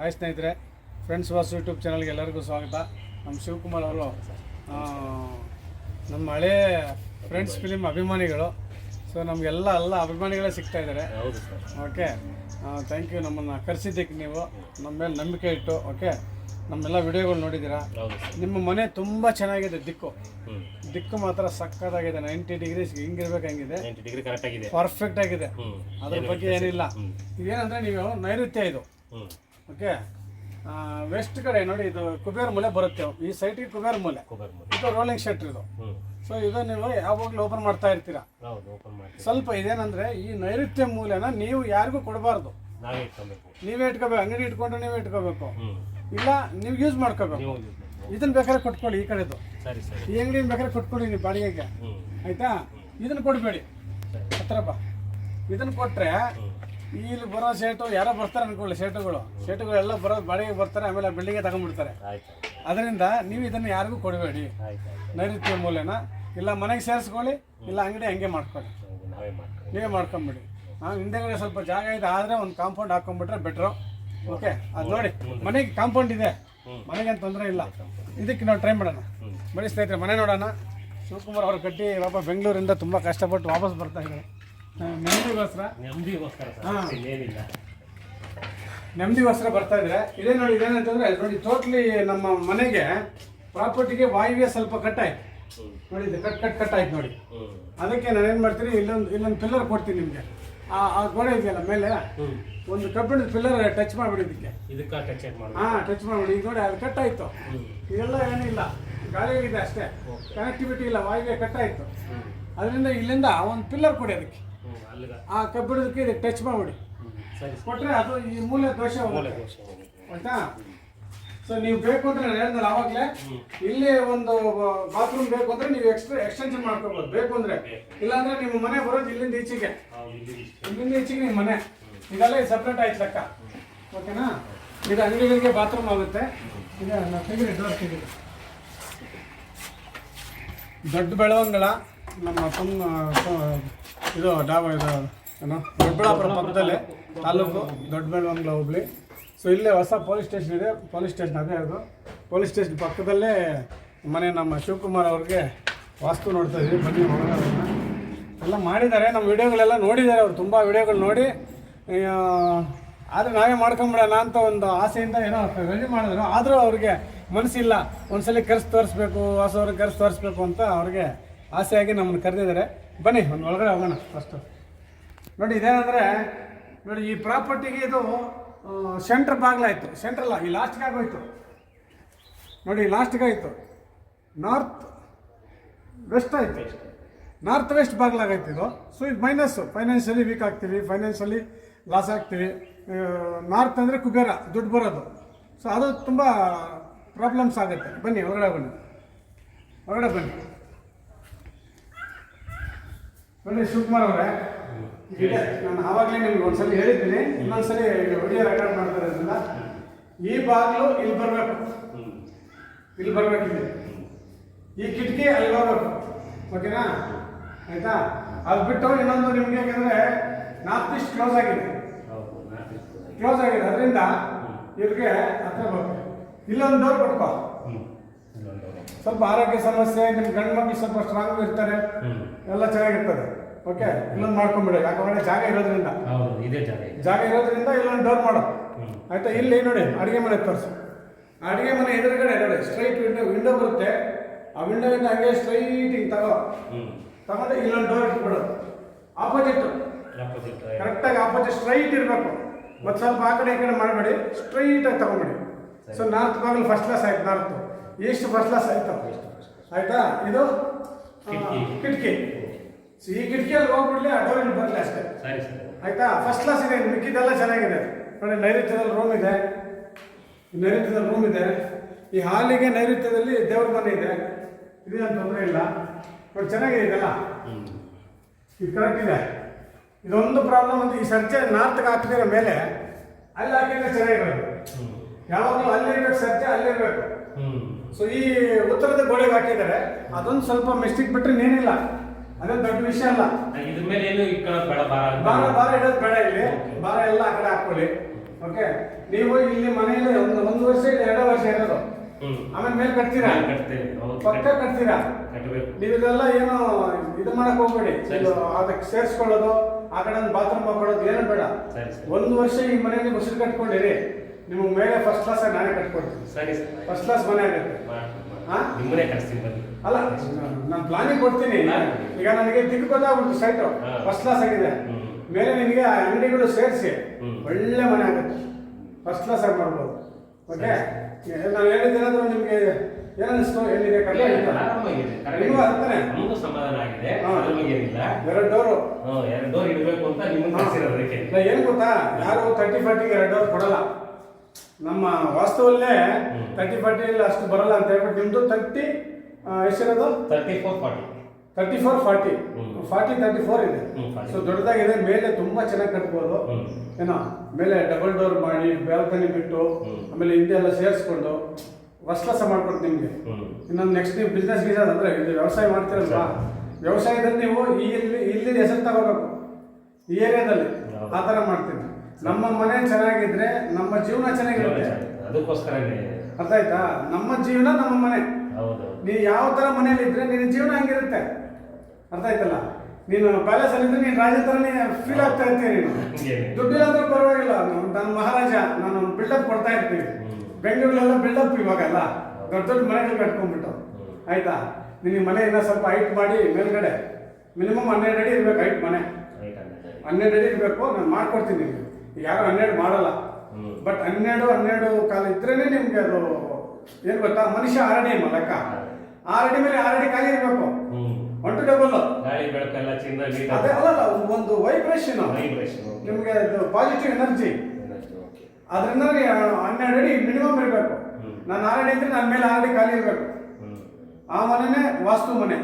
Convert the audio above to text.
Hi ಸ್ನೇಹಿತರೆ friends was YouTube ಚಾನಲ್ಗೆ ಎಲ್ಲರಿಗೂ ಸ್ವಾಗತ. ನಮ್ಮ ಶಿವಕುಮಾರ್ ಅವರು ನಮ್ಮ ಹಳೇ ಫ್ರೆಂಡ್ಸ್ ಫಿಲಿಮ್ ಅಭಿಮಾನಿಗಳು. ಸೊ ನಮಗೆಲ್ಲ ಎಲ್ಲ ಅಭಿಮಾನಿಗಳೇ ಸಿಗ್ತಾ ಇದ್ದಾರೆ. ಓಕೆ ಥ್ಯಾಂಕ್ ಯು ನಮ್ಮನ್ನು ಕರೆಸಿದ್ದಕ್ಕೆ ನೀವು. ನಮ್ಮ ಮೇಲೆ ನಂಬಿಕೆ ಇಟ್ಟು ಓಕೆ ನಮ್ಮೆಲ್ಲ ವಿಡಿಯೋಗಳು ನೋಡಿದ್ದೀರಾ? ನಿಮ್ಮ ಮನೆ ತುಂಬ ಚೆನ್ನಾಗಿದೆ ದಿಕ್ಕು. ದಿಕ್ಕು ಮಾತ್ರ ಸಕ್ಕತ್ತಾಗಿದೆ. ನೈಂಟಿ ಡಿಗ್ರೀಸ್ ಹಿಂಗಿರ್ಬೇಕು ಹಂಗಿದೆ. ಪರ್ಫೆಕ್ಟ್ ಆಗಿದೆ. ಅದ್ರ ಬಗ್ಗೆ ಏನಿಲ್ಲ. ಏನಂದ್ರೆ ಇದೇನಂದ್ರೆ ನೀವು ನೈಋತ್ಯ ಇದು. ಓಕೆ ವೆಸ್ಟ್ ಕಡೆ ನೋಡಿ ಇದು ಕುಬೇರ ಮೂಲೆ ಬರುತ್ತೆ. ಈ ಸೈಟಿಗೆ ಕುಬೇರ ಮೂಲೆ. ಕುಬೇರ್ ಇದು ರೋಲಿಂಗ್ ಶೆಟ್ ಇದು. ಸೊ ಇದು ನೀವು ಯಾವಾಗಲೂ ಓಪನ್ ಮಾಡ್ತಾ ಇರ್ತೀರಾ? ಹೌದು ಓಪನ್ ಮಾಡಿ ಸ್ವಲ್ಪ ಇದೇನಂದ್ರೆ ಈ ನೈಋತ್ಯ ಮೂಲೆನ ನೀವು ಯಾರಿಗೂ ಕೊಡಬಾರ್ದು. ನಾವೇ ಇಟ್ಕೊಬೇಕು. ನೀವೇ ಇಟ್ಕೋಬೇಕು ಅಂಗಡಿ ಇಟ್ಕೊಂಡ್ರೆ ನೀವೇ ಇಟ್ಕೋಬೇಕು. ಇಲ್ಲ ನೀವು ಯೂಸ್ ಮಾಡ್ಕೋಬೇಕು. ಇದನ್ನ ಬೇಕಾದ್ರೆ ಕೊಟ್ಕೊಳ್ಳಿ ಈ ಕಡೆದು. ಸರಿ ಸರಿ. ಈ ಅಂಗಡಿನ ಬೇಕಾದ್ರೆ ಕೊಟ್ಕೊಳ್ಳಿ ನೀವು ಬಾಡಿಗೆಗೆ. ಆಯ್ತಾ? ಇದನ್ನ ಕೊಡಬೇಡಿ. ಹತ್ರ ಬಾ. ಇದನ್ನ ಕೊಟ್ರೆ ಇಲ್ಲಿ ಬರೋ ಶೇಟು ಯಾರೋ ಬರ್ತಾರೆ ಅನ್ಕೊಳ್ಳಿ ಶೇಟುಗಳು ಶೇಟುಗಳೆಲ್ಲ ಬರೋ ಬಾಡಿಗೆ ಬರ್ತಾರೆ ಆಮೇಲೆ ಬಿಲ್ಡಿಂಗ್ ತಗೊಂಡ್ಬಿಡ್ತಾರೆ. ಅದರಿಂದ ನೀವು ಇದನ್ನು ಯಾರಿಗೂ ಕೊಡಬೇಡಿ. ನೈರುತ್ಯ ನೈಋತ್ಯ ಮೂಲೆನ. ಇಲ್ಲ ಮನೆಗೆ ಸೇರಿಸ್ಕೊಳ್ಳಿ ಇಲ್ಲ ಅಂಗಡಿ ಹಂಗೆ ಮಾಡ್ಕೊಳ್ಳಿ. ನಾವೇ ಮಾಡ್ಕೊಂಬಿಡಿ. ನಾವು ಹಿಂದೆಗಡೆ ಸ್ವಲ್ಪ ಜಾಗ ಇದೆ ಆದರೆ ಒಂದು ಕಾಂಪೌಂಡ್ ಹಾಕೊಂಡ್ಬಿಟ್ರೆ ಬೆಟ್ರು ಓಕೆ ಅದು ನೋಡಿ ಮನೆಗೆ ಕಾಂಪೌಂಡ್ ಇದೆ. ಮನೆಗೇನು ತೊಂದರೆ ಇಲ್ಲ. ಇದಕ್ಕೆ ನಾವು ಟ್ರೈ ಮಾಡೋಣ. ಬರೀ ಸ್ನೇಹಿತರೆ ಮನೆ ನೋಡೋಣ. ಶಿವಕುಮಾರ್ ಅವರು ಕಟ್ಟಿ ಪಾಪ ಬೆಂಗಳೂರಿಂದ ತುಂಬ ಕಷ್ಟಪಟ್ಟು ವಾಪಸ್ ಬರ್ತಾ ಇದ್ದಾರೆ. ನೆಮ್ಮದಿಗೋಸ್ಕರ. ನೆಮ್ಮದಿಗೋಸ್ಕರ ಹಾ. ಸರ್ ಏನಿಲ್ಲ. ನೆಮ್ಮದಿಗೋಸ್ಕರ ಬರ್ತಾ ಇದ್ರೆ ಇದೇ ನೋಡಿ ಇದೇನಂತಂದ್ರೆ ನೋಡಿ ಟೋಟ್ಲಿ ನಮ್ಮ ಮನೆಗೆ ಪ್ರಾಪರ್ಟಿಗೆ ವಾಯುವ್ಯ ಸ್ವಲ್ಪ ಕಟ್ಟಾಯ್ತು. ಹ್ಞೂ ನೋಡಿ ಇದು ಕಟ್ ಕಟ್ ಕಟ್ ಆಯ್ತು ನೋಡಿ. ಹ್ಞೂ ಅದಕ್ಕೆ ನಾನು ಏನು ಮಾಡ್ತೀನಿ ಇಲ್ಲೊಂದು ಇಲ್ಲೊಂದು ಪಿಲ್ಲರ್ ಕೊಡ್ತೀನಿ ನಿಮಗೆ. ಆ ಆ ಗೋಡೆ ಇದೆಯಲ್ಲ ಮೇಲೆ ಹ್ಞೂ ಒಂದು ಕಬ್ಬಿಣದ ಪಿಲ್ಲರ್ ಟಚ್ ಮಾಡಿಬಿಡಿ ಇದಕ್ಕೆ. ಇದಕ್ಕೆ ಟಚ್ ಮಾಡ್ಬಿಡಿ ಮಾಡಿ ಹಾಂ ಟಚ್ ಮಾಡಿಬಿಡಿ. ಈಗ ನೋಡಿ ಅದು ಕಟ್ ಆಯ್ತು ಹ್ಞೂ ಇದೆಲ್ಲ ಏನಿಲ್ಲ ಗಾಳಿ ಇದೆ ಅಷ್ಟೇ. ಕನೆಕ್ಟಿವಿಟಿ ಇಲ್ಲ ವಾಯುವೆ ಕಟ್ ಆಯ್ತು ಅದರಿಂದ ಇಲ್ಲಿಂದ ಒಂದು ಪಿಲ್ಲರ್ ಕೊಡಿ ಅದಕ್ಕೆ. ಆ ಕಬ್ಬಿಣದಕ್ಕೆ ಇದಕ್ಕೆ ಟಚ್ ಮಾಡಿಬಿಡಿ. ಹ್ಞೂ ಸರಿ ಸರಿ. ಕೊಟ್ಟರೆ ಅದು ಈ ಮೂಲ ದೋಷ ಆಯ್ತಾ? ಸೊ ನೀವು ಬೇಕು ಅಂದ್ರೆ ನಾನು ಹೇಳಿದ್ನಲ್ಲ ಆವಾಗಲೇ ಇಲ್ಲಿ ಒಂದು ಬಾತ್ರೂಮ್ ಬೇಕು ಅಂದ್ರೆ ನೀವು ಎಕ್ಸ್ಟ್ರಾ ಎಕ್ಸ್ಟೆನ್ಷನ್ ಮಾಡ್ಕೋಬೋದು. ಬೇಕು ಅಂದ್ರೆ. ಇಲ್ಲಾಂದ್ರೆ ನಿಮ್ಮ ಮನೆ ಬರೋದು ಇಲ್ಲಿಂದ ಈಚೆಗೆ. ಇಲ್ಲಿಂದ ಈಚೆಗೆ ನಿಮ್ಮ ಮನೆ. ಇದೆಲ್ಲ ಸಪ್ರೇಟ್ ಆಯ್ತು ಲೆಕ್ಕ. ಓಕೆನಾ? ಇದು ಅಂಗಡಿಗಳಿಗೆ ಬಾತ್ರೂಮ್ ಆಗುತ್ತೆ. ಇದು ತೆಗೀರಿ ಡೋರ್ ತೆಗೀರಿ ದೊಡ್ಡ ಬೆಳವಂಗಳ ನಮ್ಮ ತುಂಬ ಇದು ಡಾಬಾ, ಇದು ಏನು? ದೊಡ್ಡಬಳ್ಳಾಪುರ ಪಕ್ಕದಲ್ಲೇ, ತಾಲೂಕು ದೊಡ್ಡ ಹುಬ್ಳಿ. ಸೊ ಇಲ್ಲೇ ಹೊಸ ಪೊಲೀಸ್ ಸ್ಟೇಷನ್ ಇದೆ. ಪೊಲೀಸ್ ಸ್ಟೇಷನ್ ಅದೇ ಅದು. ಪೊಲೀಸ್ ಸ್ಟೇಷನ್ ಪಕ್ಕದಲ್ಲೇ ಮನೆ ನಮ್ಮ ಶಿವಕುಮಾರ್ ಅವ್ರಿಗೆ ವಾಸ್ತು ನೋಡ್ತಾ ಇದ್ವಿ, ಬನ್ನಿ ಅದನ್ನ. ಎಲ್ಲ ಮಾಡಿದ್ದಾರೆ. ನಮ್ಮ ವಿಡಿಯೋಗಳೆಲ್ಲ ನೋಡಿದ್ದಾರೆ ಅವ್ರು. ತುಂಬ ವಿಡಿಯೋಗಳು ನೋಡಿ. ಆದರೆ ನಾವೇ ಮಾಡ್ಕೊಂಬಿಡೋಣ ಅಂತ ಒಂದು ಆಸೆಯಿಂದ ಏನೋ ರೆಡಿ ಮಾಡಿದ್ರು. ಆದರೂ ಅವ್ರಿಗೆ ಮನಸ್ಸಿಲ್ಲ. ಒಂದ್ಸಲಿ ಕರ್ಸ್ ತೋರಿಸ್ಬೇಕು, ಹೊಸವ್ರಿಗೆ ಕರ್ಸ್ ತೋರಿಸ್ಬೇಕು ಅಂತ ಅವ್ರಿಗೆ ಆಸೆಯಾಗಿ ನಮ್ಮನ್ನು ಕರೆದಿದ್ದಾರೆ. ಬನ್ನಿ, ಒಂದು ಒಳಗಡೆ ಹೋಗೋಣ ಫಸ್ಟು ನೋಡಿ, ಇದೇನಂದರೆ, ನೋಡಿ, ಈ ಪ್ರಾಪರ್ಟಿಗೆ ಇದು ಸೆಂಟ್ರ್ ಬಾಗ್ಲಾಯಿತು ಸೆಂಟ್ರಲ್ಲ ಈ ಲಾಸ್ಟ್ಗೆ ಆಗೋಯ್ತು. ನೋಡಿ ಲಾಸ್ಟ್ಗೆ ಆಯಿತು. ನಾರ್ತ್ ವೆಸ್ಟ್ ಆಯಿತು. ನಾರ್ತ್ ವೆಸ್ಟ್ ಬಾಗ್ಲಾಗೈತೆ ಇದು. ಸೊ ಇದು ಮೈನಸ್ಸು ಫೈನಾನ್ಷಿಯಲಿ ವೀಕ್ ಆಗ್ತೀವಿ. ಫೈನಾನ್ಷಿಯಲಿ ಲಾಸ್ ಆಗ್ತೀವಿ. ನಾರ್ತ್ ಅಂದರೆ ಕುಬೇರ, ದುಡ್ಡು ಬರೋದು. ಸೊ ಅದು ತುಂಬ ಪ್ರಾಬ್ಲಮ್ಸ್ ಆಗುತ್ತೆ. ಬನ್ನಿ, ಹೊರಗಡೆ ಬನ್ನಿ ಹೊರಗಡೆ ಬನ್ನಿ. ನೋಡಿ ಶಿವಕುಮಾರ್ ಅವರೇ. ಈಗ ನಾನು ಆವಾಗಲೇ ನಿಮ್ಗೆ ಒಂದ್ಸಲ ಹೇಳಿದ್ದೀನಿ ಇನ್ನೊಂದ್ಸಲಿ ವಿಡಿಯೋ ರೆಕಾರ್ಡ್ ಮಾಡ್ತಾರೆ ಅದನ್ನ ಈ ಬಾಗಿಲು ಇಲ್ಲಿ ಬರಬೇಕು. ಇಲ್ಲಿ ಬರ್ಬೇಕಿದೆ ಈ ಕಿಟಕಿ ಅಲ್ಲಿ ಬರಬೇಕು. ಓಕೆನಾ? ಆಯ್ತಾ? ಅದು ಬಿಟ್ಟು ಇನ್ನೊಂದು ನಿಮ್ಗೆ ಯಾಕಂದ್ರೆ ನಾರ್ತ್ ಈಸ್ಟ್ ಕ್ಲೋಸ್ ಆಗಿದೆ. ಕ್ಲೋಸ್ ಆಗಿದೆ. ಅದರಿಂದ ಇವ್ರಿಗೆ ಹತ್ರ ಬರ್ಬೇಕು. ಇಲ್ಲೊಂದು ಡೋರ್ ಕೊಟ್ಕೋ. ಸ್ವಲ್ಪ ಆರೋಗ್ಯ ಸಮಸ್ಯೆ ನಿಮ್ಮ ಗಂಡು ಮಕ್ಕಳು ಸ್ವಲ್ಪ ಸ್ಟ್ರಾಂಗ್ ಇರ್ತಾರೆ ಎಲ್ಲ ಚೆನ್ನಾಗಿರ್ತದೆ. ಓಕೆ ಇಲ್ಲೊಂದು ಮಾಡ್ಕೊಂಬಿಡಿ ಯಾಕಂದ್ರೆ ಜಾಗ ಇರೋದ್ರಿಂದ. ಇದೇ ಜಾಗ ಇದೆ. ಜಾಗ ಇರೋದ್ರಿಂದ ಇಲ್ಲೊಂದು ಡೋರ್ ಮಾಡು. ಆಯ್ತಾ? ಇಲ್ಲಿ ನೋಡಿ ಅಡುಗೆ ಮನೆ ತೋರಿಸು. ಅಡುಗೆ ಮನೆ ಎದುರುಗಡೆ ನೋಡಿ ಸ್ಟ್ರೈಟ್ ವಿಂಡೋ ವಿಂಡೋ ಬರುತ್ತೆ. ಆ ಹಂಗೆ ಸ್ಟ್ರೈಟ್ ಹಿಂಗೆ ತಗೋ. ಹ್ಞೂ ತಗೊಂಡು ಇಲ್ಲೊಂದು ಡೋರ್ ಇಟ್ಬಿಡು. ಆಪೋಸಿಟ್ ಆಪೋಸಿಟ್ ಕರೆಕ್ಟಾಗಿ ಆಪೋಸಿಟ್ ಸ್ಟ್ರೈಟ್ ಇರಬೇಕು. ಮತ್ತು ಸ್ವಲ್ಪ ಆ ಕಡೆ ಈ ಕಡೆ ಮಾಡಬೇಡಿ ಸ್ಟ್ರೈಟಾಗಿ ತಗೊಂಬಿಡಿ. ಸೊ ನಾರ್ತ್ ಬಾಗಿಲು ಫಸ್ಟ್ ಕ್ಲಾಸ್ ಆಯ್ತು ನಾರ್ತ್ ಈಸ್ಟ್ ಫಸ್ಟ್ ಕ್ಲಾಸ್ ಆಯ್ತು? ಆಯ್ತಾ? ಇದು? ಕಿಟ್ಕಿ. ಈ ಕಿಟಕಿಯಲ್ಲಿ ಹೋಗ್ಬಿಡ್ಲಿ ಆ ಡೋರ್ ಬರಲಿ ಅಷ್ಟೇ. ಆಯ್ತಾ? ಫಸ್ಟ್ ಕ್ಲಾಸ್ ಇದೆ ಮಿಕ್ಕಿದೆಲ್ಲ ಚೆನ್ನಾಗಿದೆ. ನೋಡಿ ನೈಋತ್ಯದಲ್ಲಿ ರೂಮ್ ಇದೆ. ನೈಋತ್ಯದಲ್ಲಿ ರೂಮ್ ಇದೆ. ಈ ಹಾಲಿಗೆ ನೈಋತ್ಯದಲ್ಲಿ ದೇವ್ರ ಮನೆ ಇದೆ. ಇದೇನು ತೊಂದರೆ ಇಲ್ಲ. ನೋಡಿ ಚೆನ್ನಾಗಿದೆ ಇದೆಲ್ಲ. ಇದು ಕರೆಕ್ಟ್ ಇದೆ. ಇದೊಂದು ಪ್ರಾಬ್ಲಮ್ ಅಂತ ಈ ಸರ್ಜೆ ನಾರ್ತ್ಗೆ ಹಾಕಿದಿರೋ ಮೇಲೆ ಅಲ್ಲಿ ಹಾಕಿದ್ರೆ ಚೆನ್ನಾಗಿರೋದು. ಯಾವಾಗಲೂ ಅಲ್ಲಿರ್ಬೇಕು ಸರ್ಜೆ ಅಲ್ಲಿರ್ಬೇಕು ಸೊ ಈ ಉತ್ತರದ ಗೋಡೆಗೆ ಹಾಕಿದ್ದಾರೆ. ಅದೊಂದು ಸ್ವಲ್ಪ ಮಿಸ್ಟೇಕ್ ಬಿಟ್ರೆ ಏನಿಲ್ಲ ಅದೇನು ದೊಡ್ಡ ವಿಷಯ ಅಲ್ಲ. ಇದ್ರ ಮೇಲೆ ಏನು ಇಟ್ಕೊಳ್ಳೋದು ಬೇಡ ಬಾರ ಭಾರ ಭಾರ ಇಡೋದು ಬೇಡ ಇಲ್ಲಿ. ಭಾರ ಎಲ್ಲ ಆ ಕಡೆ ಹಾಕೊಳ್ಳಿ ಓಕೆ ನೀವು ಇಲ್ಲಿ ಮನೆಯಲ್ಲಿ ಒಂದು ಒಂದು ವರ್ಷ ಇಲ್ಲ ಎರಡು ವರ್ಷ ಇರೋದು. ಆಮೇಲೆ ಮೇಲೆ ಕಟ್ತೀರಾ? ಪಕ್ಕ ಕಟ್ತೀರಾ? ನೀವು ಇದೆಲ್ಲ ಏನು ಇದು ಮಾಡಕ್ ಹೋಗ್ಬೇಡಿ. ಅದಕ್ಕೆ ಸೇರಿಸ್ಕೊಳ್ಳೋದು ಆ ಕಡೆ ಒಂದು ಬಾತ್ರೂಮ್ ಹಾಕೊಳ್ಳೋದು ಏನು ಬೇಡ. ಒಂದು ವರ್ಷ ಈ ಮನೆಯಲ್ಲಿ ಉಸಿರು ಕಟ್ಕೊಂಡಿರಿ. ನಿಮಗೆ ಮೇಲೆ ಫಸ್ಟ್ ಕ್ಲಾಸ್ ನಾನೇ ಕಟ್ಕೊಡ್ತೀನಿ ಸರಿ ಸರ್. ಫಸ್ಟ್ ಕ್ಲಾಸ್ ಮನೆ ಆಗುತ್ತೆ. ಹಾ? ನಿಮ್ಮನೆ ಕಟ್ತೀನಿ ಬನ್ನಿ. ಅಲ್ಲ ನಾನು ಪ್ಲಾನಿಂಗ್ ಕೊಡ್ತೀನಿ. ಈಗ ನನಗೆ ತಿಳ್ಕೊತಾ ಗೊತ್ತಾಗ್ಬಿಡ್ತು ಸೈಟು ಫಸ್ಟ್ ಕ್ಲಾಸ್ ಆಗಿದೆ. ಮೇಲೆ ನಿಮಗೆ ಆ ಅಂಗಡಿಗಳು ಸೇರಿಸಿ. ಒಳ್ಳೆ ಮನೆ ಆಗುತ್ತೆ. ಫಸ್ಟ್ ಕ್ಲಾಸ್ ಆಗಿ ಮಾಡ್ಬೋದು. ಓಕೆ ನಾನು ಹೇಳಿದ್ದೇನಾದ್ರೂ ನಿಮಗೆ ಏನನ್ನಿಸ್ತು ಆರಾಮಾಗಿದೆ ನಿಮಗೂ ಅರ್ಥನೇ ನಮಗೂ ಸಮಾಧಾನ ಆಗಿದೆ. ಏನಿಲ್ಲ. ಎರಡು ಡೋರು ಎರಡು ಡೋರ್ ಇಡಬೇಕು ಅಂತ ನಿಮ್ಮನ್ನ ಏನು ಗೊತ್ತಾ? ಯಾರು ತರ್ಟಿ ಫಾರ್ಟಿಗೆ ಎರಡು ಡೋರ್ ಕೊಡಲ್ಲ. ನಮ್ಮ ವಾಸ್ತುವಲ್ಲೇ ತರ್ಟಿ ಫಾರ್ಟಿಯಲ್ಲಿ ಅಷ್ಟು ಬರಲ್ಲ ಅಂತ ಹೇಳ್ಬಿಟ್ಟು ನಿಮ್ದು thirty ಎಷ್ಟಿರೋದು? Thirty four forty thirty four forty. Forty thirty four ಇದೆ. ಹ್ಮ್, 40. ಸೊ ದೊಡ್ಡದಾಗಿದೆ ಮೇಲೆ ತುಂಬಾ ಚೆನ್ನಾಗಿ ಕಟ್ಬೋದು. ಏನೋ ಮೇಲೆ ಡಬಲ್ ಡೋರ್ ಮಾಡಿ ಬ್ಯಾಲ್ಕನಿ ಬಿಟ್ಟು ಆಮೇಲೆ ಹಿಂದೆ ಎಲ್ಲ ಸೇರಿಸ್ಕೊಂಡು ಫಸ್ಟ್ ಕ್ಲಾಸ್ ಮಾಡ್ಕೊಟ್ಟು ನಿಮಗೆ ಇನ್ನೊಂದು ನೆಕ್ಸ್ಟ್ ನೀವು ಬಿಸ್ನೆಸ್ ಗೀಸಸ್ ಅಂದ್ರೆ ಇದು ವ್ಯವಸಾಯ ಮಾಡ್ತೀರಲ್ವಾ? ವ್ಯವಸಾಯದಲ್ಲಿ ನೀವು ಈ ಇಲ್ಲಿ ಇಲ್ಲಿ ಹೆಸರು ತಗೋಬೇಕು. ಈ ಏರಿಯಾದಲ್ಲಿ. ಆ ಥರ ಮಾಡ್ತೀನಿ. ನಮ್ಮ ಮನೆ ಚೆನ್ನಾಗಿದ್ರೆ ನಮ್ಮ ಜೀವನ ಚೆನ್ನಾಗಿರುತ್ತೆ. ಅದಕ್ಕೋಸ್ಕರನೇ. ಅರ್ಥ ಆಯ್ತಾ? ನಮ್ಮ ಜೀವನ ನಮ್ಮ ಮನೆ. ನೀನು ಯಾವ ಥರ ಮನೇಲಿ ಇದ್ರೆ ನಿನ್ನ ಜೀವನ ಹಂಗಿರುತ್ತೆ. ಅರ್ಥ ಆಯ್ತಲ್ಲ? ನೀನು ಪ್ಯಾಲೇಸ್ ಅಲ್ಲಿ ಇದ್ರೆ ನೀನು ರಾಜ ಥರನೇ ಫೀಲ್ ಆಗ್ತಾ ಇರ್ತೀಯ ನೀನು. ಅಂದ್ರೆ ಪರವಾಗಿಲ್ಲ. ನನ್ನ ಮಹಾರಾಜ ನಾನು ಬಿಲ್ಡಪ್ ಕೊಡ್ತಾ ಇರ್ತೀವಿ ಹ್ಮ್. ಬೆಂಗಳೂರಲ್ಲೆಲ್ಲ ಬಿಲ್ಡಪ್ ಇವಾಗಲ್ಲ. ದೊಡ್ಡ ದೊಡ್ಡ ಮನೆಗಳು ಕಟ್ಕೊಂಡ್ಬಿಟ್ಟು. ಆಯ್ತಾ? ನಿನ್ನ ಮನೆ ಇನ್ನೂ ಸ್ವಲ್ಪ ಹೈಟ್ ಮಾಡಿ ಮೇಲ್ಗಡೆ. ಮಿನಿಮಮ್ ಹನ್ನೆರಡು ಅಡಿ ಇರ್ಬೇಕು ಹೈಟ್ ಮನೆ. ಹನ್ನೆರಡು ಅಡಿ. ಇರಬೇಕು ನಾನು ಮಾಡ್ಕೊಡ್ತೀನಿ ನಿಮಗೆ ಯಾರು ಹನ್ನೆರಡು ಮಾಡಲ್ಲ. ಬಟ್ ಹನ್ನೆರಡು ಹನ್ನೆರಡು ಕಾಲ ಇದ್ರೇನೆ ನಿಮ್ಗೆ ಅದು ಏನು ಗೊತ್ತಾ? ಮನುಷ್ಯ ಆರಡಿ ಲೆಕ್ಕ ಆರಡಿ ಮೇಲೆ ಆರಡಿ ಖಾಲಿ ಇರಬೇಕು. ಟು ಡಬಲ್ ಅದೇ ಅಲ್ಲ ಒಂದು ವೈಬ್ರೇಷನ್ ನಿಮ್ಗೆ ಪಾಸಿಟಿವ್ ಎನರ್ಜಿ ಅದರಿಂದ ಹನ್ನೆರಡು ಅಡಿ ಮಿನಿಮಮ್ ಇರಬೇಕು. ನಾನು ನಾನು ಆರಡಿ ಇದ್ರೆ ನನ್ನ ಮೇಲೆ ಆರಡಿ ಖಾಲಿ ಇರಬೇಕು. ಆ ಮನೆನೇ ವಾಸ್ತು ಮನೆ.